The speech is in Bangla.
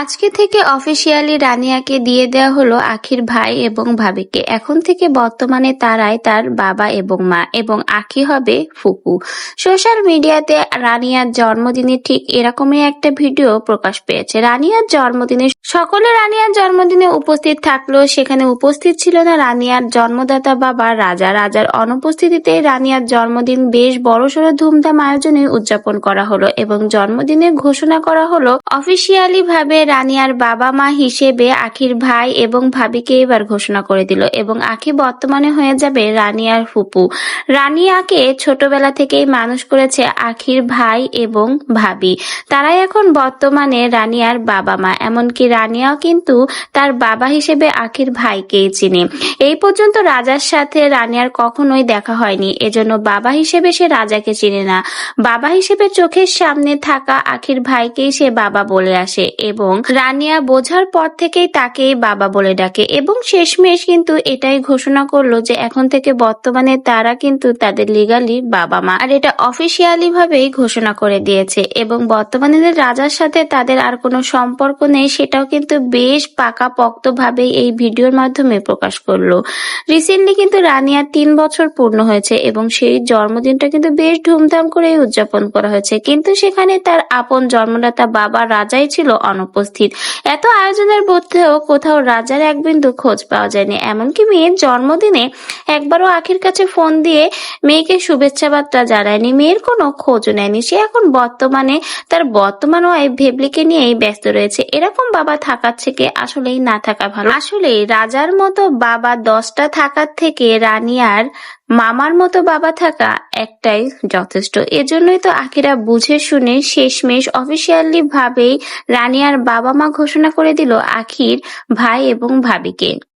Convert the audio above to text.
আজকে থেকে অফিসিয়ালি রানিয়াকে দিয়ে দেওয়া হলো আখির ভাই এবং ভাবিকে। এখন থেকে বর্তমানে তারাই তার বাবা এবং মা এবং আখি হবে ফুকু সোশ্যাল মিডিয়াতে রানিয়ার জন্মদিনে ঠিক এরকমই একটা ভিডিও প্রকাশ পেয়েছে। রানিয়ার জন্মদিনে সকলে রানিয়ার জন্মদিনে উপস্থিত থাকলেও সেখানে উপস্থিত ছিল না রানিয়ার জন্মদাতা বাবা রাজা। রাজার অনুপস্থিতিতে রানিয়ার জন্মদিন বেশ বড়সড় ধুমধাম আয়োজনে উদযাপন করা হলো এবং জন্মদিনে ঘোষণা করা হলো। অফিসিয়ালি ভাবে রানিয়ার বাবা মা হিসেবে আখির ভাই এবং ভাবিকে এবার ঘোষণা করে দিল এবং আখি বর্তমানে হয়ে যাবে রানিয়ার ফুপু। রানিয়াকে ছোটবেলা থেকেই মানুষ করেছে আখির ভাই এবং ভাবি। তারাই এখন বর্তমানে রানিয়ার বাবা মা। এমনকি রানিয়াও কিন্তু তার বাবা হিসেবে আখির ভাইকেই চিনে। এই পর্যন্ত রাজার সাথে রানিয়ার কখনোই দেখা হয়নি। এজন্য বাবা হিসেবে সে রাজাকে চিনে না। বাবা হিসেবে চোখের সামনে থাকা আখির ভাইকেই সে বাবা বলে আসে এবং রানিয়া বোঝার পর থেকেই তাকেই বাবা বলে ডাকে এবং শেষমেশ কিন্তু এটাই ঘোষণা করল যে এখন থেকে বর্তমানে তারা কিন্তু তাদের লিগালি বাবা মা। আর এটা অফিসিয়ালি ভাবেই ঘোষণা করে দিয়েছে এবং বর্তমানে রাজার সাথে তাদের আর কোনো সম্পর্ক নেই সেটাও কিন্তু বেশ পাকা পক্ত ভাবে এই ভিডিওর মাধ্যমে প্রকাশ করল। রিসেন্টলি কিন্তু রানিয়ার তিন বছর পূর্ণ হয়েছে এবং সেই জন্মদিনটা কিন্তু বেশ ধুমধাম করেই উদযাপন করা হয়েছে। কিন্তু সেখানে তার আপন জন্মদাতা বাবা রাজাই ছিল অনুপস্থিত। এত আয়োজনের মধ্যেও কোথাও রাজার এক বিন্দু খোঁজ পাওয়া যায়নি। এমনকি মেয়ের জন্মদিনে একবারও আখির কাছে ফোন দিয়ে মেয়েকে শুভেচ্ছা বার্তা জানায়নি। মেয়ের কোনো খোঁজও নেয়নি। সে এখন বর্তমানে তার বর্তমান ওয়াইফ ভেবলিকে নিয়েই ব্যস্ত রয়েছে। এরকম বাবা থাকার থেকে আসলেই না থাকা ভালো। আসলে রাজার মতো বাবা দশটা থাকার থেকে রানী আর মামার মতো বাবা থাকা একটাই যথেষ্ট। এজন্যই তো আখিরা বুঝে শুনে শেষমেশ অফিসিয়ালি ভাবেই আর বাবা মা ঘোষণা করে দিল আখির ভাই এবং ভাবিকে।